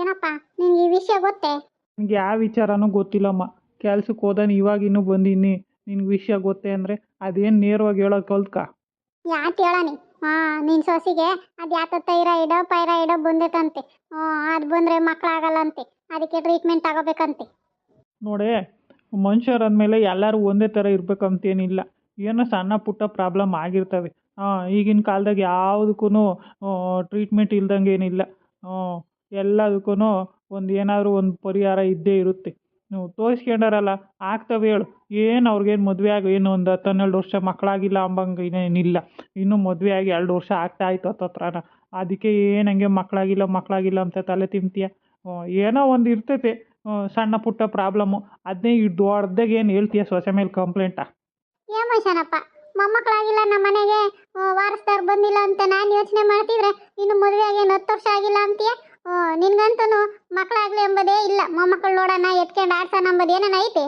ಏನಪ್ಪ ನಿನ್ಗೆ ಈ ವಿಷಯ ಗೊತ್ತೇ? ನಿಂಗೆ ಯಾವ ವಿಚಾರನೂ ಗೊತ್ತಿಲ್ಲಮ್ಮ. ಕೆಲ್ಸಕ್ಕೆ ಹೋದಾನ ಇವಾಗ ಇನ್ನೂ ಬಂದೀನಿ. ನಿನ್ಗೆ ವಿಷಯ ಗೊತ್ತೇ ಅಂದರೆ ಅದೇನು ನೇರವಾಗಿ ಹೇಳೋದು ಕಲ್ತ್ಕ ಯಾಕೆ ಹೇಳನಿ? ಹಾಂ ನಿನ್ನ ಸೊಸಿಗೆ ಅದು ಯಾಕೆ ಪೈರ ಪೈರಾಯ್ಡೋ ಬಂದೈತಂತೆ ಹ್ಞೂ ಅದು ಬಂದರೆ ಮಕ್ಕಳಾಗಲ್ಲಂತೆ ಅದಕ್ಕೆ ಟ್ರೀಟ್ಮೆಂಟ್ ತಗೋಬೇಕಂತೆ. ನೋಡಿ ಮನುಷ್ಯರಂದಮೇಲೆ ಎಲ್ಲರೂ ಒಂದೇ ಥರ ಇರಬೇಕಂತೇನಿಲ್ಲ. ಏನೋ ಸಣ್ಣ ಪುಟ್ಟ ಪ್ರಾಬ್ಲಮ್ ಆಗಿರ್ತವೆ. ಹಾಂ ಈಗಿನ ಕಾಲದಾಗ ಯಾವುದಕ್ಕೂ ಟ್ರೀಟ್ಮೆಂಟ್ ಇಲ್ದಂಗೆ ಏನಿಲ್ಲ ಎಲ್ಲದಕ್ಕೂ ಒಂದು ಏನಾದರೂ ಒಂದು ಪರಿಹಾರ ಇದ್ದೇ ಇರುತ್ತೆ. ನೀವು ತೋರಿಸ್ಕೊಂಡಾರಲ್ಲ, ಆಗ್ತವೆ ಹೇಳು. ಏನು ಅವ್ರಿಗೇನು ಮದುವೆ ಆಗಿ ಏನು ಒಂದು ಹತ್ತು ಹನ್ನೆರಡು ವರ್ಷ ಮಕ್ಕಳಾಗಿಲ್ಲ ಅಂಬಂಗೆ ಏನಿಲ್ಲ ಇನ್ನೂ ಮದುವೆ ಆಗಿ ಎರಡು ವರ್ಷ ಆಗ್ತಾ ಆಯಿತು ಹತ್ತತ್ರನ ಅದಕ್ಕೆ ಏನು ಹಂಗೆ ಮಕ್ಕಳಾಗಿಲ್ಲ ಮಕ್ಕಳಾಗಿಲ್ಲ ಅಂತ ತಲೆ ತಿಂತೀಯ? ಏನೋ ಒಂದು ಇರ್ತೈತೆ. ಸಣ್ಣ ಪುಟ್ಟ ಪ್ರಾಬ್ಲಮ್ಮು ಅದನ್ನೇ ಈ ದೊಡ್ಡದಾಗ ಏನು ಹೇಳ್ತೀಯ ಸೊಸೆ ಮೇಲೆ ಕಂಪ್ಲೇಂಟಾ? ಏನ್ ಮೊಮ್ಮಕ್ಕಳಾಗಿಲ್ಲ ನಮ್ಮ ಮನೆಗೆ ವಾರಸ್ದಾರ್ ಬಂದಿಲ್ಲ ಅಂತ ನಾನು ಯೋಚನೆ ಮಾಡ್ತಿದ್ರೆ ಇನ್ನು ಮದುವೆ ಆಗಿ ಏನು ಹತ್ತು ವರ್ಷ ಆಗಿಲ್ಲ ಅಂತೀಯ? ನಿನ್ಗಂತೂ ಮಕ್ಕಳಾಗ್ಲಿ ಎಂಬುದೇ ಇಲ್ಲ. ಮೊಮ್ಮಕ್ಕಳು ನೋಡೋಣ ಎತ್ಕೊಂಡು ಆಡ್ಸೋಣ ಎಂಬುದು ಏನೇನು ಐತೆ?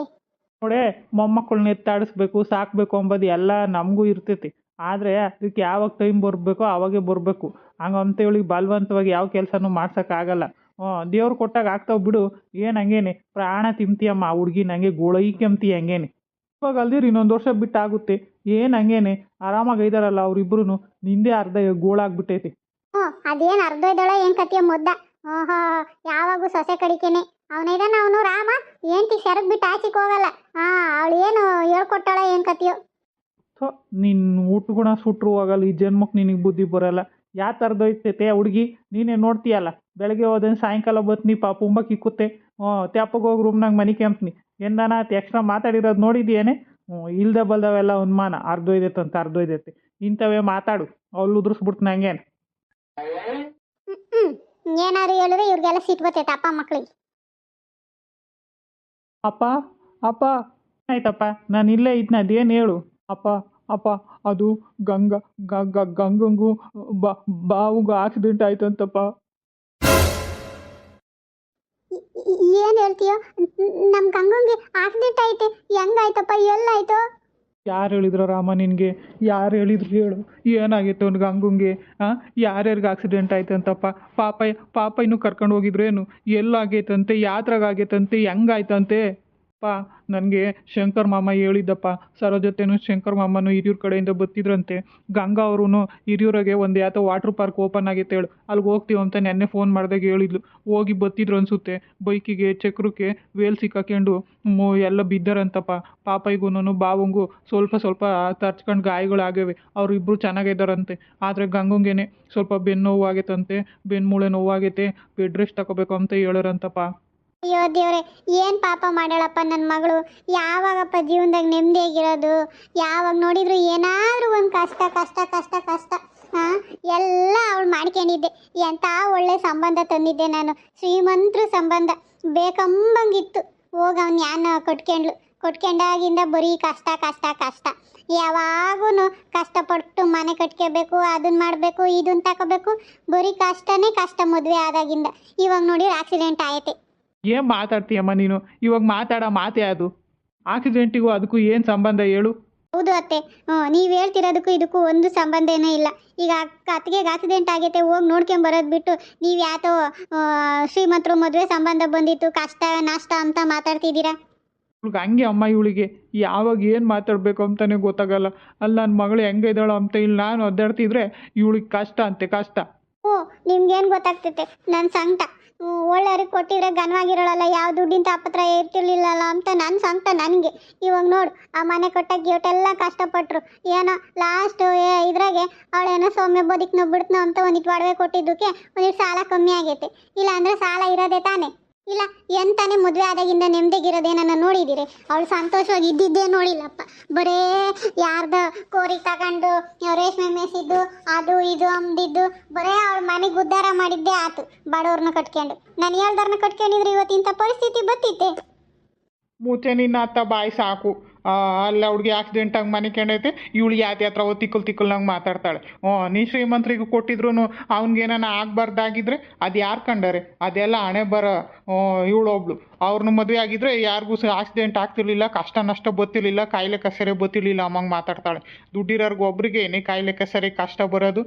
ನೋಡೇ ಮೊಮ್ಮಕ್ಕಳನ್ನ ಎತ್ತಾಡಿಸ್ಬೇಕು ಸಾಕ್ಬೇಕು ಅಂಬೋದು ಎಲ್ಲ ನಮಗೂ ಇರ್ತೈತಿ. ಆದರೆ ಅದಕ್ಕೆ ಯಾವಾಗ ಟೈಮ್ ಬರಬೇಕೋ ಅವಾಗೇ ಬರಬೇಕು. ಹಂಗಂತೇಳಿ ಬಲವಂತವಾಗಿ ಯಾವ ಕೆಲಸನೂ ಮಾಡ್ಸೋಕ್ಕಾಗಲ್ಲ ಹ್ಞೂ ದೇವ್ರು ಕೊಟ್ಟಾಗ ಆಗ್ತಾವೆ ಬಿಡು. ಏನು ಹಂಗೇನೆ? ಪ್ರಾಣ ತಿಂತೀಯಮ್ಮ ಆ ಹುಡ್ಗಿನ ಹಂಗೆ ಗೋಳೈಕೆಂಬ್ತೀಯ ಹಂಗೇನೆ. ಇವಾಗ ಅಲ್ದಿರಿ ಇನ್ನೊಂದು ವರ್ಷ ಬಿಟ್ಟಾಗುತ್ತೆ. ಏನು ಹಂಗೇನೆ? ಆರಾಮಾಗಿ ಐದಾರಲ್ಲ ಅವರಿಬ್ರು ನಿಂದೇ ಅರ್ಧ ಗೋಳಾಗ್ಬಿಟ್ಟೈತಿ. ಹ್ಞೂ ಅದೇನು ಅರ್ಧ ಇದ್ದಾಳೆ ಏನು ಕತಿಯ ಮುದ್ದ? ಓಹೋ ಯಾವಾಗೂ ಸೊಸೆ ಕಡಿಕೆನೆ. ಅವನಿದಾನ ಅವನು ರಾಮ? ಏಂತಿ ಸೆರಗ್ ಬಿಟ್ಟು ಆಚೆಗೆ ಹೋಗಲ್ಲ. ಹಾ ಅವಳು ಏನು ಹೇಳ್ಕೊಟ್ಟಾಳ ಏನು ಕತಿಯೋ ಥೋ ನಿನ್ನ ಗುಣ ಸುಟ್ರು ಹೋಗಲ್ಲ ಈ ಜನ್ಮಕ್ಕೆ ನಿನಗೆ ಬುದ್ಧಿ ಬರಲ್ಲ. ಯಾವ ಆ ಹುಡುಗಿ? ನೀನೇ ನೋಡ್ತೀಯಲ್ಲ? ಬೆಳಗ್ಗೆ ಹೋದನ್ ಸಾಯಂಕಾಲ ಬತ್ನಿ ಪಾಪ ಉಂಬ ಕಿಕ್ಕುತ್ತೆ. ಹ್ಞೂ ತ್ಯಾಪಗೆ ಹೋಗಿ ರೂಮ್ನಾಗ ಮನೆ ಕೆಂಪ್ನಿ ಎಂದಾನ ಎಕ್ಸ್ಟ್ರಾ ಮಾತಾಡಿರೋದು ನೋಡಿದ್ಯೇನೆ? ಹ್ಞೂ ಇಲ್ದೆ ಬಲ್ದವೆಲ್ಲ ಉನ್ಮಾನ. ಅರ್ಧೋಯ್ದೈತೆ ಅಂತ ಅರ್ಧೊಯ್ದೈತೆ. ಇಂಥವೇ ಮಾತಾಡು. ಅವ್ಳು ಉದುರಿಸ್ಬಿಡ್ತು ನಂಗೇನು. ಏನಾದ್ರು ಹೇಳಿದ್ರೆ ಇವ್ರಿಗೆಲ್ಲ ಸಿಟ್ಟು ಬರ್ತೈತೆ ಅಪ್ಪ ಮಕ್ಳಿಗೆ. ಅಪ್ಪ ಅಪ್ಪ ಆಯ್ತಪ್ಪ ನಾನು ಇಲ್ಲೇ ಇದ್ನ ಅದೇನು ಹೇಳು. ಅಪ್ಪ ಅಪ್ಪ ಅದು ಗಂಗ ಗ ಗಂಗಂಗೂ ಬಾ ಬಾವುಗೂ ಆಕ್ಸಿಡೆಂಟ್ ಆಯ್ತಂತಪ್ಪ ಏನು ಹೇಳ್ತೀಯೋ? ನಮ್ಮ ಗಂಗಂಗೆ ಆಕ್ಸಿಡೆಂಟ್ ಐತೆ ಹೆಂಗಾಯ್ತಪ್ಪ? ಎಲ್ಲಾಯ್ತು? ಯಾರು ಹೇಳಿದ್ರು ರಾಮ ನಿನಗೆ? ಯಾರು ಹೇಳಿದ್ರು ಹೇಳು? ಏನಾಗಿತ್ತು ಅವ್ನಿಗೆ ಗಂಗುಂಗೆ ಹಾಂ ಯಾರ್ಯಾರಿಗೆ ಆಕ್ಸಿಡೆಂಟ್ ಆಯ್ತಂತಪ್ಪ? ಪಾಪ ಪಾಪ ಇನ್ನೂ ಕರ್ಕೊಂಡು ಹೋಗಿದ್ರೇನು? ಎಲ್ಲಾಗೈತಂತೆ? ಯಾತ್ರಾಗ ಆಗೈತಂತೆ? ಹೆಂಗಾಯ್ತಂತೆ? ಪಾ ನನಗೆ ಶಂಕರ್ ಮಾಮ ಹೇಳಿದ್ದಪ್ಪ. ಸರೋ ಜೊತೆನೂ ಶಂಕರ್ ಮಾಮನು ಹಿರಿಯೂರ್ ಕಡೆಯಿಂದ ಬತ್ತಿದ್ರಂತೆ ಗಂಗಾ ಅವರು ಹಿರಿಯೂರಾಗೆ ಒಂದು ಯಾತೋ ವಾಟ್ರ್ ಪಾರ್ಕ್ ಓಪನ್ ಆಗೈತೆ ಹೇಳು. ಅಲ್ಲಿಗೆ ಹೋಗ್ತೀವಿ ಅಂತ ನೆನ್ನೆ ಫೋನ್ ಮಾಡಿದಾಗ ಹೇಳಿದ್ಲು. ಹೋಗಿ ಬತ್ತಿದ್ರು ಅನಿಸುತ್ತೆ. ಬೈಕಿಗೆ, ಚಕ್ರಕ್ಕೆ ವೇಲ್ ಸಿಕ್ಕಾಕೊಂಡು ಎಲ್ಲ ಬಿದ್ದಾರಂತಪ್ಪ. ಪಾಪೈಗೂನು ಬಾವಂಗೂ ಸ್ವಲ್ಪ ಸ್ವಲ್ಪ ತರ್ಚ್ಕೊಂಡು ಗಾಯಗಳಾಗಿವೆ ಅವರಿಬ್ಬರು ಚೆನ್ನಾಗಿದ್ದಾರಂತೆ ಆದರೆ ಗಂಗೊಂಗೆನೆ ಸ್ವಲ್ಪ ಬೆನ್ನು ನೋವು ಆಗೈತಂತೆ. ಬೆನ್ನು ಮೂಳೆ ನೋವಾಗೈತೆ ಬೆಡ್ ರೆಸ್ಟ್ ತಗೋಬೇಕು ಅಂತ ಹೇಳೋರಂತಪ್ಪ. ಅಯ್ಯೋ ದೇವ್ರೆ, ಏನು ಪಾಪ ಮಾಡ್ಯಾಳಪ್ಪ ನನ್ನ ಮಗಳು? ಯಾವಾಗಪ್ಪ ಜೀವನದಾಗ ನೆಮ್ಮದಿಯಾಗಿರೋದು ಯಾವಾಗ ನೋಡಿದ್ರು ಏನಾದರೂ ಒಂದು ಕಷ್ಟ ಕಷ್ಟ ಕಷ್ಟ ಕಷ್ಟ. ಹಾಂ ಎಲ್ಲ ಅವಳು ಮಾಡ್ಕೊಂಡಿದ್ದೆ. ಎಂಥ ಒಳ್ಳೆ ಸಂಬಂಧ ತಂದಿದ್ದೆ ನಾನು. ಶ್ರೀಮಂತ್ರ ಸಂಬಂಧ. ಬೇಕಂಬಂಗಿತ್ತು. ಹೋಗಿ ಅವ್ನು ಯಾನ ಕೊಟ್ಕೊಂಡ್ಲು ಕೊಟ್ಕೊಂಡಾಗಿಂದ ಬರೀ ಕಷ್ಟ ಕಷ್ಟ ಕಷ್ಟ. ಯಾವಾಗೂ ಕಷ್ಟಪಟ್ಟು ಮನೆ ಕಟ್ಕೋಬೇಕು ಅದನ್ನ ಮಾಡಬೇಕು ಇದನ್ನ ತಗೋಬೇಕು ಬರೀ ಕಷ್ಟನೇ ಕಷ್ಟ ಮದುವೆ ಆದಾಗಿಂದ. ಇವಾಗ ನೋಡಿದ್ರೆ ಆಕ್ಸಿಡೆಂಟ್ ಆಯ್ತೆ. ಏನು ಮಾತಾಡ್ತೀಯಮ್ಮ ನೀನು? ಇವಾಗ ಮಾತಾಡೋ ಮಾತೇ ಅದು. ಆಕ್ಸಿಡೆಂಟಿಗೂ ಅದಕ್ಕೂ ಏನು ಸಂಬಂಧ ಹೇಳು? ಹೌದು ಅತ್ತೆ. ನೀವ್ ಹೇಳ್ತಿರೋದಕ್ಕೂ ಇದಕ್ಕೂ ಒಂದು ಸಂಬಂಧನೇ ಇಲ್ಲ. ಈಗ ಅತ್ತಿಗೆಗೆ ಆಕ್ಸಿಡೆಂಟ್ ಆಗೈತೆ ಹೋಗಿ ನೋಡ್ಕೊಂಡ್ ಬರೋದು ಬಿಟ್ಟು ನೀವು ಯಾತೋ ಶ್ರೀಮಂತರ ಮದುವೆ ಸಂಬಂಧ ಬಂದಿತ್ತು ಕಷ್ಟ ನಷ್ಟ ಅಂತ ಮಾತಾಡ್ತಿದ್ದೀರಾ? ಇವ್ಳಿಗೆ ಹಂಗೆ ಅಮ್ಮ ಇವಳಿಗೆ. ಯಾವಾಗ ಏನು ಮಾತಾಡಬೇಕು ಅಂತಾನೆ ಗೊತ್ತಾಗಲ್ಲ. ಅಲ್ಲಿ ನನ್ನ ಮಗಳು ಹೆಂಗೆ ಇದ್ದಾಳು ಅಂತ ಇಲ್ಲಿ ನಾನು ಒದ್ದಾಡ್ತಿದ್ರೆ ಇವಳಿಗೆ ಕಷ್ಟ ಅಂತೆ ಕಷ್ಟ. ಓ ನಿಮ್ಗೇನು ಗೊತ್ತಾಗ್ತೈತೆ? ನನ್ನ ಸಂಕಟ. ಒಳ್ಳೆಯವ್ರಿಗೆ ಕೊಟ್ಟಿದ್ರೆ ಘನವಾಗಿರೋಳಲ್ಲ, ಯಾವ ದುಡ್ಡಿನ ತಾಪತ್ರ ಇರ್ತಿರ್ಲಿಲ್ಲಲ್ಲ ಅಂತ ನನ್ನ ಸಂಕಟ ನನಗೆ. ಇವಾಗ ನೋಡು, ಆ ಮನೆ ಕೊಟ್ಟಾಗ ಇವಟ್ಟೆಲ್ಲ ಕಷ್ಟಪಟ್ಟರು ಏನೋ ಲಾಸ್ಟ್ ಇದ್ರಾಗೆ ಅವಳೇನೋ ಸೌಮ್ಯ ಬದುಕ್ನೋ ಬಿಡ್ತನೋ ಅಂತ ಒಂದಿಟ್ಟು ಒಡವೆ ಕೊಟ್ಟಿದ್ದಕ್ಕೆ ಒಂದಿಟ್ಟು ಸಾಲ ಕಮ್ಮಿ ಆಗೈತೆ. ಇಲ್ಲ ಅಂದರೆ ಸಾಲ ಇರೋದೇ ತಾನೇ. ಇಲ್ಲ, ಎಂತಾನೆ ಮದುವೆ ಆದಾಗಿಂದ ನೆಮ್ಮದಿಗಿರೋದೇನನ್ನ ನೋಡಿದಿರಿ ಅವಳು ಸಂತೋಷವಾಗಿ ಇದ್ದಿದ್ದೇ ನೋಡಿಲ್ಲಪ್ಪ. ಬರೇ ಯಾರ್ದ ಕೋರಿ ತಗೊಂಡು ರೇಷ್ಮೆ ಮೇಸಿದ್ದು ಅದು ಇದು ಅಂದಿದ್ದು ಬರೇ ಅವಳ ಮನೆಗೆ ಉದ್ಧಾರ ಮಾಡಿದ್ದೇ ಆತು ಬಡವ್ರನ್ನ ಕಟ್ಕೊಂಡು. ನಾನು ಹೇಳ್ದಾರನ್ನ ಕಟ್ಕೊಂಡಿದ್ರೆ ಇವತ್ತಿಂಥ ಪರಿಸ್ಥಿತಿ ಬತ್ತಿತ್ತೆ. ಮುಚ್ಚೆ ನಿನ್ನ ಅತ್ತ ಬಾಯಿ ಸಾಕು. ಅಲ್ಲ ಹುಡುಗಿ ಆಕ್ಸಿಡೆಂಟ್ ಆಗಿ ಮನೆ ಕಂಡೈತೆ ಇವಳು ಯಾತಿ ಹತ್ರ ಓ ತಿಕ್ಕಲ್ ನಂಗೆ ಮಾತಾಡ್ತಾಳೆ. ಓ ನೀ ಶ್ರೀಮಂತರಿಗೆ ಕೊಟ್ಟಿದ್ರು ಅವ್ನಿಗೇನ ಆಗ್ಬಾರ್ದಾಗಿದ್ರೆ ಅದು ಯಾರು ಕಂಡರೆ? ಅದೆಲ್ಲ ಹಣೆ ಬರ ಒಬ್ಳು ಅವ್ರನ್ನ ಮದುವೆ ಆಗಿದ್ರೆ ಯಾರಿಗೂ ಸಹ ಆಕ್ಸಿಡೆಂಟ್ ಆಗ್ತಿರ್ಲಿಲ್ಲ, ಕಷ್ಟ ನಷ್ಟ ಗೊತ್ತಿರಲಿಲ್ಲ ಕಾಯಿಲೆ ಕಸರೆ ಗೊತ್ತಿರಲಿಲ್ಲ ಅಮ್ಮಂಗೆ ಮಾತಾಡ್ತಾಳೆ. ದುಡ್ಡಿರೋರ್ಗು ಒಬ್ರಿಗೆ ಏನೇ ಕಾಯಿಲೆ ಕಸರೆ ಕಷ್ಟ ಬರೋದು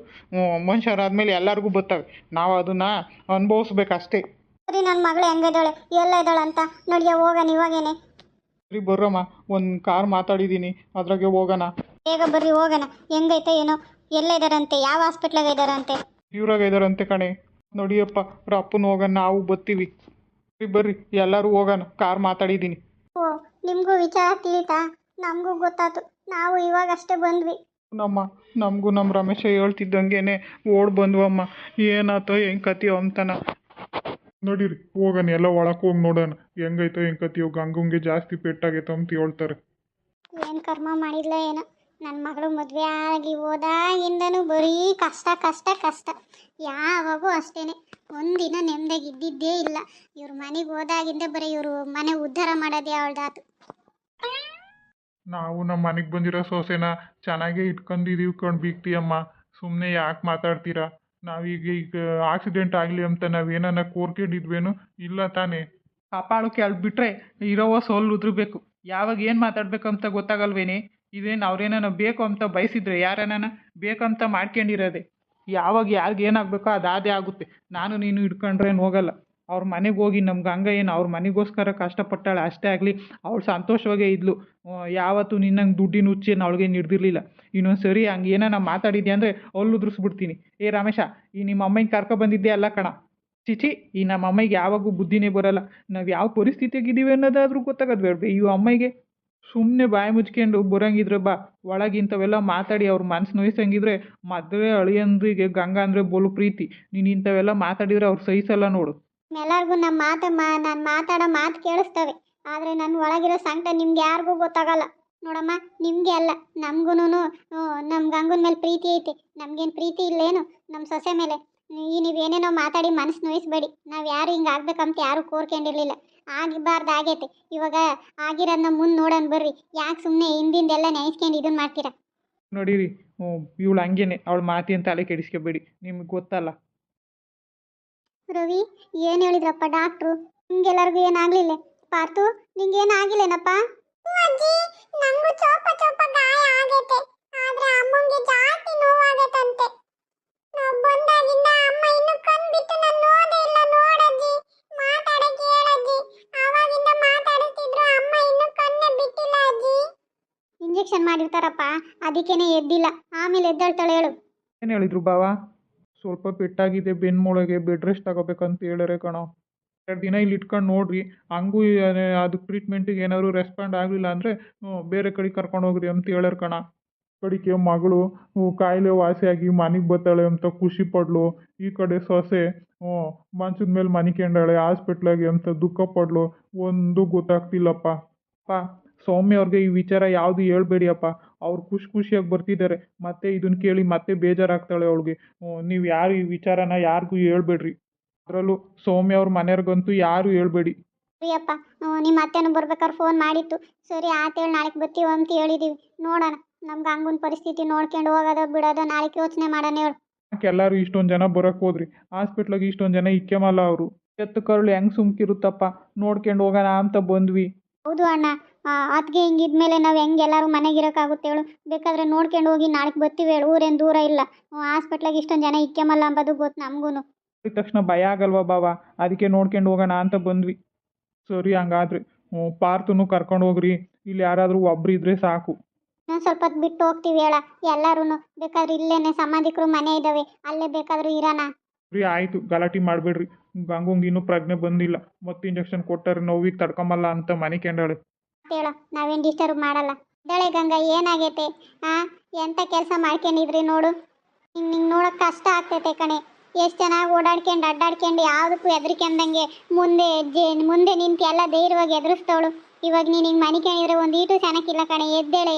ಮನುಷ್ಯರು ಮನುಷ್ಯರಾದ್ಮೇಲೆ ಎಲ್ಲರಿಗೂ ಬರ್ತವೆ ನಾವು ಅದನ್ನು ಅನುಭವಿಸ್ಬೇಕಷ್ಟೇ. ಸರಿ ನನ್ನ ಮಗಳು ಹೆಂಗಿದ್ದಾಳೆ ಎಲ್ಲ ಇದ್ದಾಳೆ ಅಂತ ನೋಡಿಯ ಹೋಗೋಣ ಇವಾಗೇನೆ. ಸರಿ ಬರ್ರಮ್ಮ ಒಂದು ಕಾರ್ ಮಾತಾಡಿದ್ದೀನಿ ಅದ್ರಾಗೆ ಹೋಗೋಣ. ಬೇಗ ಬರ್ರಿ ಹೋಗೋಣ. ಹೆಂಗೈತೆ ಏನೋ ಎಲ್ಲ ಇದಾರಂತೆ ಯಾವ ಹಾಸ್ಪಿಟ್ಲಾಗ ಇದಾರಂತೆ? ಇವ್ರಾಗ ಇದಾರಂತೆ ಕಣೆ. ನೋಡಿಯಪ್ಪ ರಪ್ಪನ ಹೋಗೋಣ ನಾವು ಬತ್ತೀವಿ. ಸರಿ ಬರ್ರಿ ಎಲ್ಲರೂ ಹೋಗೋಣ ಕಾರ್ ಮಾತಾಡಿದ್ದೀನಿ ಓ ನಿಮಗೂ ವಿಚಾರ ತಿಳಿತಾ? ನಮಗೂ ಗೊತ್ತಾಯ್ತು ನಾವು ಇವಾಗಷ್ಟೇ ಬಂದ್ವಿ. ನಮ್ಮ ನಮಗೂ ನಮ್ಮ ರಮೇಶ ಹೇಳ್ತಿದ್ದಂಗೆನೆ ಓಡ್ ಬಂದ್ವಮ್ಮ. ಏನಾತೋ ಹೆಂಗ್ ಕತಿಯೋ ಅಂತನ. ನಡೀರಿ ಹೋಗೋಣ ಎಲ್ಲ ಒಳಕ್ಕೆ ಹೋಗಿ ನೋಡೋಣ. ಹೆಂಗೈತೋ ಹೆಂಗ್ ಗಂಗುಂಗೆ ಗಂಗಂಗೆ ಜಾಸ್ತಿ ಪೆಟ್ಟಾಗೈತೋ ಅಂತ ಹೇಳ್ತಾರೆ. ಏನು ಕರ್ಮ ಮಾಡಿಲ್ಲ ಏನೋ. ನನ್ನ ಮಗಳು ಮದುವೆ ಆಗಿ ಹೋದಾಗಿಂದನು ಬರೀ ಕಷ್ಟ ಕಷ್ಟ ಕಷ್ಟ. ಯಾವಾಗೂ ಅಷ್ಟೇನೆ. ಒಂದಿನ ನೆಮ್ಮದಿಯಾಗಿ ಇದ್ದಿದ್ದೇ ಇಲ್ಲ. ಇವ್ರ ಮನೆಗೆ ಹೋದಾಗಿಂದ ಬರೀ ಇವರು ಮನೆ ಉದ್ಧಾರ ಮಾಡೋದೇ ಅವಳ್ದಾತು. ನಾವು ನಮ್ಮ ಮನೆಗೆ ಬಂದಿರೋ ಸೊಸೆನ ಚೆನ್ನಾಗೇ ಇಟ್ಕೊಂಡಿದೀವಿ ಕಣ್ ಅಮ್ಮ ಸುಮ್ಮನೆ ಯಾಕೆ ಮಾತಾಡ್ತೀರಾ? ನಾವೀಗ ಈಗ ಆಕ್ಸಿಡೆಂಟ್ ಆಗಲಿ ಅಂತ ನಾವೇನ ಕೋರ್ಕೊಂಡಿದ್ವೇನು ಇಲ್ಲ ತಾನೇ. ಕಪಾಳು ಕೇಳಿಬಿಟ್ರೆ ಬಿಟ್ರೆ ಇರೋವ ಸೋಲ್ ಉದ್ರಬೇಕು. ಯಾವಾಗ ಏನು ಅಂತ ಗೊತ್ತಾಗಲ್ವೇನೆ. ಇದೇನು ಅವ್ರೇನ ಬೇಕು ಅಂತ ಬಯಸಿದ್ರೆ ಬೇಕು ಬೇಕಂತ ಮಾಡ್ಕೊಂಡಿರೋದೆ. ಯಾವಾಗ ಯಾರಿಗೆ ಏನಾಗಬೇಕೋ ಅದಾದೇ ಆಗುತ್ತೆ. ನಾನು ನೀನು ಹಿಡ್ಕೊಂಡ್ರೇನು ಹೋಗಲ್ಲ. ಅವ್ರ ಮನೆಗೆ ಹೋಗಿ ನಮ್ಮ ಗಂಗ ಏನು ಅವ್ರ ಮನೆಗೋಸ್ಕರ ಕಷ್ಟಪಟ್ಟಾಳೆ ಅಷ್ಟೇ ಆಗಲಿ, ಅವಳು ಸಂತೋಷವಾಗೇ ಇದ್ಲು. ಯಾವತ್ತು ನಿನ್ನಂಗೆ ದುಡ್ಡಿನ ಹುಚ್ಚೇನು ಅವಳಿಗೆ ಹಿಡ್ದಿರ್ಲಿಲ್ಲ ಇನ್ನೊಂದು ಸರಿ ಹಂಗೆ ಏನಾನ ಮಾತಾಡಿದ್ದೆ ಅಂದರೆ ಅವ್ಳು ಉದುರಿಸ್ಬಿಡ್ತೀನಿ. ಏ, ರಮೇಶ, ಈ ನಿಮ್ಮ ಅಮ್ಮನ ಕರ್ಕೊಬಂದಿದ್ದೆ ಅಲ್ಲ ಕಣ. ಚಿಚಿ, ಈ ನಮ್ಮ ಅಮ್ಮಗೆ ಯಾವಾಗೂ ಬುದ್ಧಿನೇ ಬರಲ್ಲ. ನಾವು ಯಾವ ಪರಿಸ್ಥಿತಿಯಾಗಿದ್ದೀವಿ ಅನ್ನೋದಾದರೂ ಗೊತ್ತಾಗೋದು ಬೇಡ ಈ ಅಮ್ಮಗೆ ಸುಮ್ಮನೆ ಬಾಯಿ ಮುಚ್ಕೊಂಡು ಬರಂಗಿದ್ರೆ ಬಾ. ಒಳಗಿಂಥವೆಲ್ಲ ಮಾತಾಡಿ ಅವ್ರ ಮನ್ಸು ನೋಯ್ಸಂಗಿದ್ರೆ ಮದುವೆ ಅಳಿಯಂದ್ರಿಗೆ ಗಂಗಾ ಅಂದರೆ ಬೋಲು ಪ್ರೀತಿ. ನೀನು ಇಂಥವೆಲ್ಲ ಮಾತಾಡಿದ್ರೆ ಅವ್ರು ಸಹಿಸಲ್ಲ ನೋಡು. ಎಲ್ಲರಿಗೂ ನಮ್ಮ ಮಾತು ಮಾ, ನಾನು ಮಾತಾಡೋ ಮಾತು ಕೇಳಿಸ್ತವೆ. ಆದರೆ ನನ್ನ ಒಳಗಿರೋ ಸಂಕಟ ನಿಮ್ಗೆ ಯಾರಿಗೂ ಗೊತ್ತಾಗಲ್ಲ. ನೋಡಮ್ಮ, ನಿಮಗೆ ಅಲ್ಲ ನಮಗೂ ನಮ್ಮ ಗಂಗನ ಮೇಲೆ ಪ್ರೀತಿ ಐತೆ. ನಮಗೇನು ಪ್ರೀತಿ ಇಲ್ಲೇನು ನಮ್ಮ ಸೊಸೆ ಮೇಲೆ. ಈ ನೀವೇನೇನೋ ಮಾತಾಡಿ ಮನಸ್ಸು ನೋಯಿಸ್ಬೇಡಿ. ನಾವು ಯಾರು ಹಿಂಗೆ ಆಗ್ಬೇಕಂತ ಯಾರು ಕೋರ್ಕೊಂಡಿರ್ಲಿಲ್ಲ. ಆಗಿಬಾರ್ದು ಆಗೈತೆ. ಇವಾಗ ಆಗಿರೋದನ್ನ ಮುಂದೆ ನೋಡೋಣ ಬರ್ರಿ. ಯಾಕೆ ಸುಮ್ಮನೆ ಹಿಂದಿಂದೆಲ್ಲ ನೆನೆಸ್ಕೊಂಡು ಇದನ್ನ ಮಾಡ್ತೀರಾ? ನೋಡಿರಿ ಇವಳು ಹಂಗೇನೆ. ಅವಳ ಮಾತಿನ ತಲೆ ಕೆಡಿಸ್ಕೋಬೇಡಿ. ನಿಮಗೆ ಗೊತ್ತಲ್ಲ. ರವಿ ಏನು ಹೇಳಿದ್ರಪ್ಪ ಡಾಕ್ಟ್ರು ಹಿಂಗೆಲ್ಲರಿಗೂ ಏನಾಗ್ಲಿಲ್ಲ? ಪಾರ್ತು ನಿಂಗೇನು ಆಗಿಲ್ಲೇನಪ್ಪ ಅಜ್ಜಿ ನಂಗೂ ಚೋಪ ಚೋಪ ಗಾಯ ಆಗೈತೆ. ಆದ್ರೆ ಅಮ್ಮಂಗೆ ಜಾಸ್ತಿ ನೋವಾಗೈತಂತೆ. ನಾವು ಬಂದಾಗಿಂದ ಅಮ್ಮ ಇನ್ನು ಕಣ್ ಬಿಟ್ಟು ನಾನು ನೋಡೇ ಇಲ್ಲ ನೋಡಜ್ಜಿ. ಮಾತಾಡಕ್ಕೆ ಹೇಳಜ್ಜಿ. ಆವಾಗಿಂದ ಮಾತಾಡ್ತಿದ್ರು ಅಮ್ಮ ಇನ್ನು ಕಣ್ಣೆ ಬಿಟ್ಟಿಲ್ಲ ಅಜ್ಜಿ. ಇಂಜೆಕ್ಷನ್ ಮಾಡಿರ್ತಾರಪ್ಪ ಅದಕ್ಕೇನೆ ಎದ್ದಿಲ್ಲ. ಆಮೇಲೆ ಎದ್ದೇಳ್ತಾಳೆ ಹೇಳು. ಏನು ಹೇಳಿದ್ರು ಬಾವ? ಸ್ವಲ್ಪ ಪೆಟ್ಟಾಗಿದೆ ಬೆನ್ಮೂಳೆಗೆ ಬೆಡ್ ರೆಸ್ಟ್ ತಗೋಬೇಕಂತ ಹೇಳರೆ ಕಣೋ. ಎರಡು ದಿನ ಇಲ್ಲಿ ಇಟ್ಕೊಂಡು ನೋಡಿರಿ, ಹಂಗೂ ಅದು ಟ್ರೀಟ್ಮೆಂಟಿಗೆ ಏನಾದ್ರು ರೆಸ್ಪಾಂಡ್ ಆಗಲಿಲ್ಲ ಅಂದರೆ ಬೇರೆ ಕಡೆ ಕರ್ಕೊಂಡು ಹೋಗ್ರಿ ಅಂತ ಹೇಳ್ಯಾರ ಕಣ. ಕಡಿಕೆ ಮಗಳು ಕಾಯಿಲೆ ವಾಸಿಯಾಗಿ ಮನೆಗೆ ಬತ್ತಾಳೆ ಅಂತ ಖುಷಿ ಪಡ್ಲು, ಈ ಕಡೆ ಸೊಸೆ ಹ್ಞೂ ಮಂಚದ ಮೇಲೆ ಮನಿಕೊಂಡಾಳೆ ಹಾಸ್ಪಿಟ್ಲಾಗೆ ಅಂತ ದುಃಖ ಪಡ್ಲು, ಒಂದು ಗೊತ್ತಾಗ್ತಿಲ್ಲಪ್ಪ. ಅಪ್ಪ ಸೌಮ್ಯ ಅವ್ರಿಗೆ ಈ ವಿಚಾರ ಯಾವುದು ಹೇಳ್ಬೇಡಿಯಪ್ಪ. ಅವ್ರು ಖುಷಿ ಖುಷಿಯಾಗಿ ಬರ್ತಿದ್ದಾರೆ. ಮತ್ತೆ ಇದನ್ನು ಕೇಳಿ ಮತ್ತೆ ಬೇಜಾರಾಗ್ತಾಳೆ ಅವಳಿಗೆ. ನೀವು ಯಾರು ಈ ವಿಚಾರನ ಯಾರಿಗೂ ಹೇಳ್ಬೇಡ್ರಿ. ಅದರಲ್ಲೂ ಸೌಮ್ಯ ಅವ್ರ ಮನೆಯವ್ರಿಗಂತೂ ಯಾರು ಹೇಳ್ಬೇಡಿ. ಸರಿಯಪ್ಪ. ನಿಮ್ಮ ಅತ್ತೆನೂ ಬರ್ಬೇಕಾದ್ರೆ ಫೋನ್ ಮಾಡಿತ್ತು. ಸರಿ ಆತೇಳಿ ನಾಳೆಗೆ ಬರ್ತೀವಿ ಅಂತ ಹೇಳಿದೀವಿ. ನೋಡೋಣ. ನಮ್ಗೆ ಹಂಗೊಂದು ಪರಿಸ್ಥಿತಿ ನೋಡ್ಕೊಂಡು ಹೋಗೋದು ಬಿಡೋದು ನಾಳೆ ಯೋಚನೆ ಮಾಡೋಣ ಹೇಳು. ಎಲ್ಲರೂ ಇಷ್ಟೊಂದು ಜನ ಬರೋಕೆ ಹೋದ್ರಿ? ಹಾಸ್ಪಿಟ್ಲಾಗ ಇಷ್ಟೊಂದು ಜನ ಇಕ್ಕೆಮಲ್ಲ ಅವರು. ಎತ್ತು ಕರುಳು ಹೆಂಗೆ ಸುಮ್ಕಿರುತ್ತಪ್ಪ? ನೋಡ್ಕೊಂಡು ಹೋಗೋಣ ಅಂತ ಬಂದ್ವಿ. ಹೌದು ಅಣ್ಣ. ಅದಕ್ಕೆ ಹಿಂಗಿದ್ಮೇಲೆ ನಾವು ಹೆಂಗೆ ಎಲ್ಲರೂ ಮನೆಗಿರೋಕ್ಕಾಗುತ್ತೆ ಹೇಳು. ಬೇಕಾದ್ರೆ ನೋಡ್ಕೊಂಡು ಹೋಗಿ ನಾಳೆಗೆ ಬರ್ತೀವಿ ಹೇಳು. ಊರೇನು ದೂರ ಇಲ್ಲ. ಹಾಸ್ಪಿಟ್ಲಾಗ ಇಷ್ಟೊಂದು ಜನ ಇಕ್ಕೆಮಲ್ಲ ಅಂಬೋದು ಗೊತ್ತು ನಮಗೂ ಇದ್ದ ತಕ್ಷಣ ಭಯ ಆಗಲ್ವಾ ಬಾವ ಅದಕ್ಕೆ ನೋಡ್ಕೊಂಡು ಹೋಗೋಣ ಅಂತ ಬಂದ್ವಿ. ಸರಿ ಹಂಗಾದ್ರೆ. ಹ್ಞೂ ಪಾರ್ತನು ಕರ್ಕೊಂಡು ಹೋಗ್ರಿ. ಇಲ್ಲಿ ಯಾರಾದರೂ ಒಬ್ರು ಇದ್ರೆ ಸಾಕು. ನಾನು ಸ್ವಲ್ಪ ಹೊತ್ತು ಬಿಟ್ಟು ಹೋಗ್ತೀವಿ ಹೇಳ. ಎಲ್ಲರೂ ಬೇಕಾದ್ರೆ ಇಲ್ಲೇನೆ ಸಮಾಧಿಕರು ಮನೆ ಇದ್ದಾವೆ ಅಲ್ಲೇ ಬೇಕಾದ್ರೂ ಇರೋಣ. ರೀ ಆಯಿತು. ಗಲಾಟೆ ಮಾಡಬೇಡ್ರಿ. ಗಂಗಂಗೆ ಇನ್ನೂ ಪ್ರಜ್ಞೆ ಬಂದಿಲ್ಲ. ಮತ್ತೆ ಇಂಜೆಕ್ಷನ್ ಕೊಟ್ಟರೆ ನೋವಿಗೆ ತಡ್ಕೊಂಬಲ್ಲ ಅಂತ ಮನೆ ಕೆಂಡಾಳೆ ಹೇಳೋ, ನಾವೇನು ಡಿಸ್ಟರ್ಬ್ ಮಾಡಲ್ಲ. ಇದ್ದಾಳೆ ಗಂಗಾ ಏನಾಗೈತೆ? ಆ ಎಂಥ ಕೆಲಸ ಮಾಡ್ಕೊಂಡಿದ್ರಿ ನೋಡು. ನಿಂಗೆ ನಿಂಗೆ ನೋಡೋಕೆ ಕಷ್ಟ ಆಗ್ತೈತೆ ಕಣೆ. ಎಷ್ಟು ಚೆನ್ನಾಗಿ ಓಡಾಡ್ಕೊಂಡು, ಅಡ್ಡಾಡ್ಕೊಂಡು ಯಾವುದಕ್ಕೂ ಹೆದರ್ಕೊಂಡಂಗೆ ಮುಂದೆ ಜೆ, ಮುಂದೆ ನಿಂತು ಎಲ್ಲ ಧೈರ್ಯವಾಗಿ ಎದುರಿಸ್ತವಳು ಇವಾಗ ನೀನು ಹಿಂಗೆ ಮನೆ ಕೇಳಿದ್ರೆ ಒಂದು ಈಟು ಚೆನ್ನಾಗಿಲ್ಲ ಕಣೆ, ಎದ್ದೇಳೆ.